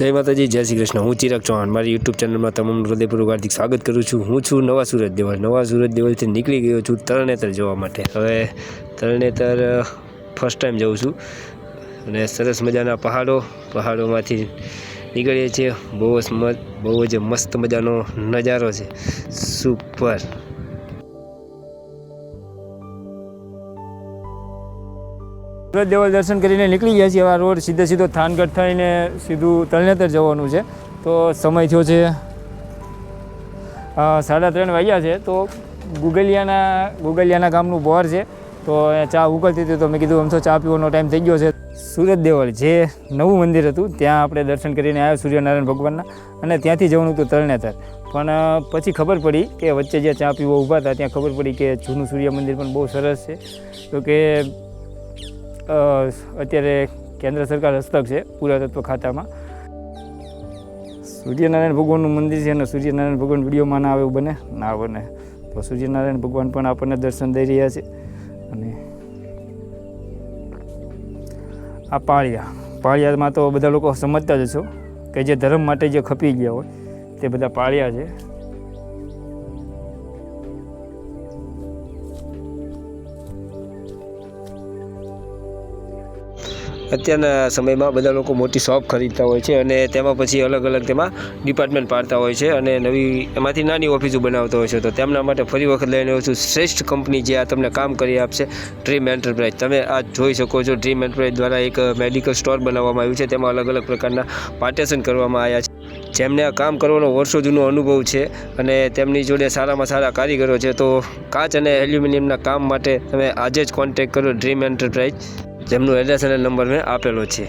જય માતાજી, જય શ્રી કૃષ્ણ. હું ચિરાગ ચૌહાણ. મારી યુટ્યુબ ચેનલમાં તમામ હૃદયપૂર્વક હાર્દિક સ્વાગત કરું છું. હું છું નવા સુરત દેવળ નવા સુરત દેવળથી નીકળી ગયો છું તરણેતર જોવા માટે. હવે તરણેતર ફર્સ્ટ ટાઈમ જાઉં છું. અને સરસ મજાના પહાડો. પહાડોમાંથી નીકળીએ છીએ. બહુ જ મસ્ત બહુ જ મસ્ત મજાનો નજારો છે. સુપર સુરત દેવળ દર્શન કરીને નીકળી ગયા છીએ. હવે રોડ સીધે સીધો થાનગઢ થઈને સીધું તલનેતર જવાનું છે. તો સમય થયો છે સાડા ત્રણ વાગ્યા છે. તો ગુગલિયાના ગુગલિયાના ગામનું બોર છે. તો ચા ઉકળતી હતી તો મેં કીધું, આમ તો ચા પીવાનો ટાઈમ થઈ ગયો છે. સુરત દેવળ જે નવું મંદિર હતું, ત્યાં આપણે દર્શન કરીને આવ્યા સૂર્યનારાયણ ભગવાનના. અને ત્યાંથી જવાનું હતું તરણેતર પણ પછી ખબર પડી કે વચ્ચે જે ચા પીવા ઊભા હતા, ત્યાં ખબર પડી કે જૂનું સૂર્ય મંદિર પણ બહુ સરસ છે. તો કે અત્યારે કેન્દ્ર સરકાર હસ્તક છે પુરાતત્વ ખાતામાં. સૂર્યનારાયણ ભગવાનનું મંદિર છે અને સૂર્યનારાયણ ભગવાન વિડીયોમાં ના આવે એવું બને? ના બને. તો સૂર્યનારાયણ ભગવાન પણ આપણને દર્શન દઈ રહ્યા છે. અને આ પાળિયા. પાળિયામાં તો બધા લોકો સમજતા જ છો કે જે ધર્મ માટે જે ખપી ગયા હોય, તે બધા પાળિયા છે. અત્યારના સમયમાં બધા લોકો મોટી શોપ ખરીદતા હોય છે અને તેમાં પછી અલગ અલગ તેમાં ડિપાર્ટમેન્ટ પાડતા હોય છે અને નવી, એમાંથી નાની ઓફિસો બનાવતા હોય છે. તો તેમના માટે ફરી વખત લઈને આવ્યો છું. શ્રેષ્ઠ કંપની જે આ તમને કામ કરી આપશે ડ્રીમ એન્ટરપ્રાઇઝ તમે આ જોઈ શકો છો. ડ્રીમ એન્ટરપ્રાઇઝ દ્વારા એક મેડિકલ સ્ટોર બનાવવામાં આવ્યું છે. તેમાં અલગ અલગ પ્રકારના પાર્ટેશન કરવામાં આવ્યા છે. જેમને આ કામ કરવાનો વર્ષો જૂનો અનુભવ છે અને તેમની જોડે સારામાં સારા કારીગરો છે. તો કાચ અને એલ્યુમિનિયમના કામ માટે તમે આજે જ કોન્ટેક્ટ કરો ડ્રીમ એન્ટરપ્રાઇઝ જેમનું એડ્રેસ અને નંબર મેં આપેલો છે.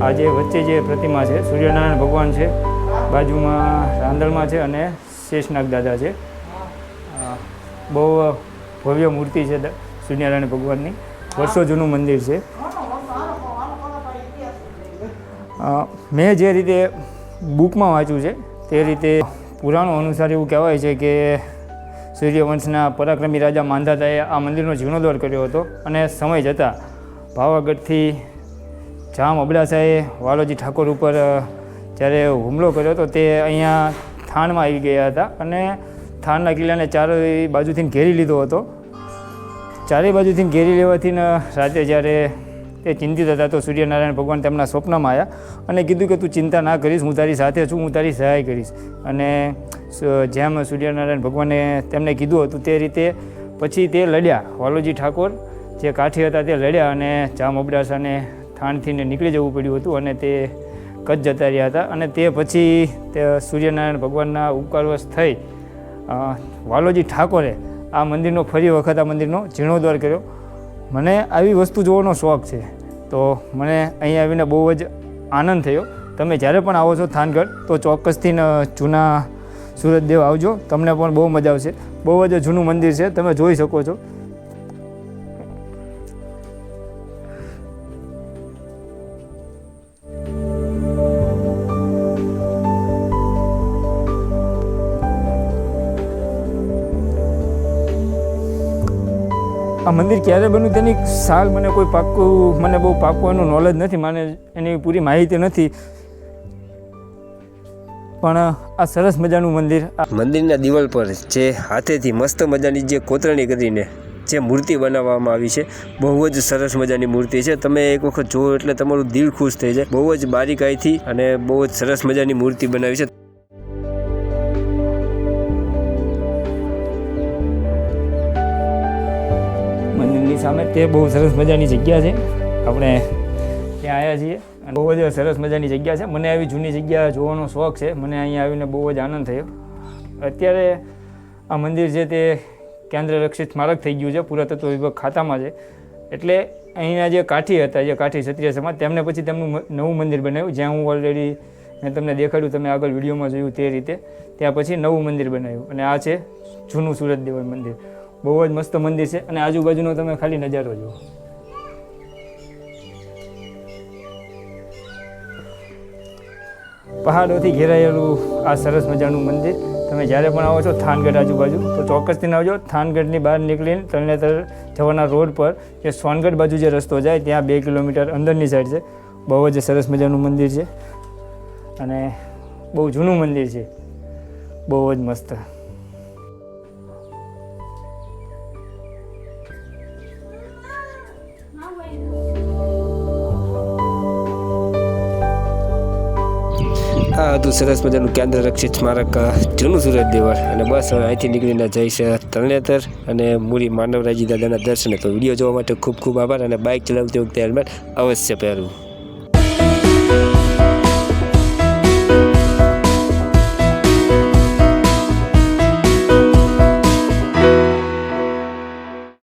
આ જે વચ્ચે જે પ્રતિમા છે, સૂર્યનારાયણ ભગવાન છે, બાજુમાં રાંદળમાં છે અને શેષનાગ દાદા છે. બહુ ભવ્ય મૂર્તિ છે સૂર્યનારાયણ ભગવાનની. વર્ષો જૂનું મંદિર છે. મેં જે રીતે બુકમાં વાંચ્યું છે, તે રીતે પુરાણો અનુસાર એવું કહેવાય છે કે સૂર્યવંશના પરાક્રમી રાજા માંધાતાએ આ મંદિરનો જીર્ણોદ્ધાર કર્યો હતો અને સમય જતાં પાવાગઢથી જામ અબડાસાએ વાલોજી ઠાકોર ઉપર જ્યારે હુમલો કર્યો હતો તે અહીંયા થાણમાં આવી ગયા હતા અને થાણના કિલ્લાને ચારે બાજુથી ઘેરી લીધો હતો. ચારે બાજુથી ઘેરી લેવાથી રાતે જ્યારે તે ચિંતિત હતા તો સૂર્યનારાયણ ભગવાન તેમના સ્વપ્નમાં આવ્યા અને કીધું કે, તું ચિંતા ના કરીશ, હું તારી સાથે છું, હું તારી સહાય કરીશ. અને જેમ સૂર્યનારાયણ ભગવાને તેમને કીધું હતું તે રીતે પછી તે લડ્યા. વાલોજી ઠાકોર જે કાઠી હતા તે લડ્યા અને જામ અબડાસાને થાનથી ને નીકળી જવું પડ્યું હતું અને તે કચ્છ જતા રહ્યા હતા. અને તે પછી તે સૂર્યનારાયણ ભગવાનના ઉપકારવશ થઈ વાલોજી ઠાકોરે આ મંદિરનો ફરી વખત આ મંદિરનો જીર્ણોદ્ધાર કર્યો. મને આવી વસ્તુ જોવાનો શોખ છે. તો મને અહીં આવીને બહુ જ આનંદ થયો. તમે જ્યારે પણ આવો છો થાનગઢ, તો ચોક્કસથી જૂના સુરતદેવ આવજો. તમને પણ બહુ મજા આવશે. બહુ જ જૂનું મંદિર છે. તમે જોઈ શકો છો. આ મંદિર ક્યારે બન્યું તેની સાલ મને કોઈ પાક્કું, મને બહુ એનું નોલેજ નથી, મને એની પૂરી માહિતી નથી. પણ આ સરસ મજાનું મંદિર મંદિરના દિવાલ પર જે હાથેથી મસ્ત મજાની જે કોતરણી કરીને જે મૂર્તિ બનાવવામાં આવી છે, બહુ જ સરસ મજાની મૂર્તિ છે. તમે એક વખત જુઓ એટલે તમારું દિલ ખુશ થઈ જાય. બહુ જ બારીકાઈથી અને બહુ જ સરસ મજાની મૂર્તિ બનાવી છે. તે બહુ સરસ મજાની જગ્યા છે. આપણે ત્યાં આવ્યા છીએ બહુ જ સરસ મજાની જગ્યા છે. મને આવી જૂની જગ્યા જોવાનો શોખ છે. મને અહીંયા આવીને બહુ જ આનંદ થયો. અત્યારે આ મંદિર છે તે કેન્દ્ર રક્ષિત સ્મારક થઈ ગયું છે, પુરાતત્વ વિભાગ ખાતામાં છે. એટલે અહીંના જે કાઠી હતા, જે કાઠી ક્ષત્રિય સમાજ, તેમને પછી તેમનું નવું મંદિર બનાવ્યું. જ્યાં હું ઓલરેડી મેં તમને દેખાડ્યું, તમે આગળ વિડીયોમાં જોયું તે રીતે. ત્યાં પછી નવું મંદિર બનાવ્યું. અને આ છે જૂનું સુરત દેવળ મંદિર. બહુ જ મસ્ત મંદિર છે અને આજુબાજુનો તમે ખાલી નજારો જુઓ. પહાડોથી ઘેરાયેલું આ સરસ મજાનું મંદિર. તમે જ્યારે પણ આવો છો થાનગઢ આજુબાજુ, તો ચોક્કસથી આવજો. થાનગઢની બહાર નીકળીને તરણેતર જવાના રોડ પર જે સોનગઢ બાજુ જે રસ્તો જાય, ત્યાં બે કિલોમીટર અંદરની સાઈડ છે. બહુ જ સરસ મજાનું મંદિર છે અને બહુ જૂનું મંદિર છે. બહુ જ મસ્ત. આ હતું સરસ મજાનું કેન્દ્ર રક્ષિત સ્મારક જૂનું સુરત દેવળ. અને બસ હવે અહીંથી નીકળીને જઈશ તરણેતર અને મૂળી માનવરાજી દાદાના દર્શને. તો વીડિયો જોવા માટે ખૂબ ખૂબ આભાર અને બાઇક ચલાવતી વખતે હેલ્મેટ અવશ્ય પહેરવું.